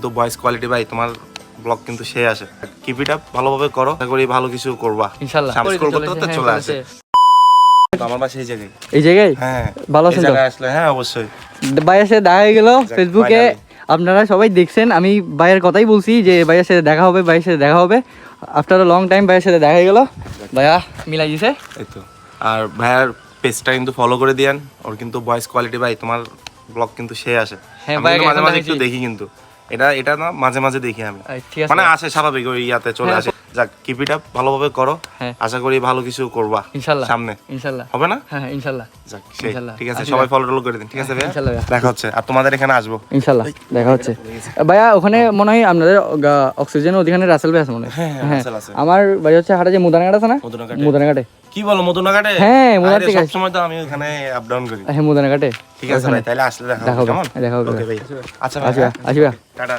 কিন্তু voice quality ভাই তোমার ব্লগ কিন্তু সে আসে। কিপ ইট আপ ভালোভাবে করো আশা করি ভালো কিছু করবা। সামনে scroll করতে করতে হ্যাঁ, চলে আসে। আমার বাসা এই জায়গায়। এই জায়গায়? হ্যাঁ ভালো আছেন তো? আসলে হ্যাঁ অবশ্যই। ভাইয়ের সাথে দেখা হয়ে গেল ফেসবুকে। আপনারা সবাই দেখছেন আমি ভাইয়ের কথাই বলছি যে ভাইয়ের সাথে দেখা হবে ভাইয়ের সাথে দেখা হবে। আফটার লং টাইম ভাইয়ের সাথে দেখা হয়ে গেল। ভাইয়া মিলাই দিছে। এই তো। আর ভাইয়ার পেজটা কিন্তু ফলো করে দিয়েন। ওর কিন্তু ভয়েস কোয়ালিটি ভাই তোমার ব্লগ কিন্তু সে আসে। হ্যাঁ, কিন্তু মাঝে মাঝে একটু দেখি কিন্তু। এটা এটা না মাঝে মাঝে দেখি আমি। মানে আসে স্বাভাবিক ওই ইয়াতে চলে হ্যাঁ, আসে। যাক কিপ ইট আপ ভালোভাবে করো। হ্যাঁ। আশা করি ভালো কিছু করবা ইনশাল্লাহ সামনে। ইনশাল্লাহ। হবে না? হ্যাঁ হ্যাঁ ইনশাল্লাহ। যাক ঠিক আছে সবাই ফলো টলো করে দিন ঠিক আছে ভাইয়া? ইনশাল্লাহ দেখা হচ্ছে আর তোমাদের এখানে আসব। ইনশাল্লাহ দেখা হচ্ছে। ভাইয়া ওখানে মনে হয় আপনাদের অক্সিজেন ওখানে রাসেল ভাই আছে মনে হয়। হ্যাঁ, হ্যাঁ, হ্যাঁ। আমার বাড়ি হচ্ছে হাটে যে মুদানাঘাট আছে না? মদনাঘাটে। কি বলো হ্যাঁ, সব সময় তো আমি ওখানে আপ ডাউন করি। হ্যাঁ মুদানাঘাটে। ঠিক আছে ভাই তাহলে আসলে দেখা হবে কেমন? দেখা হবে। ওকে ভাই। আচ্ছা আসি ভাই ভাই আসি ভাই টাটা।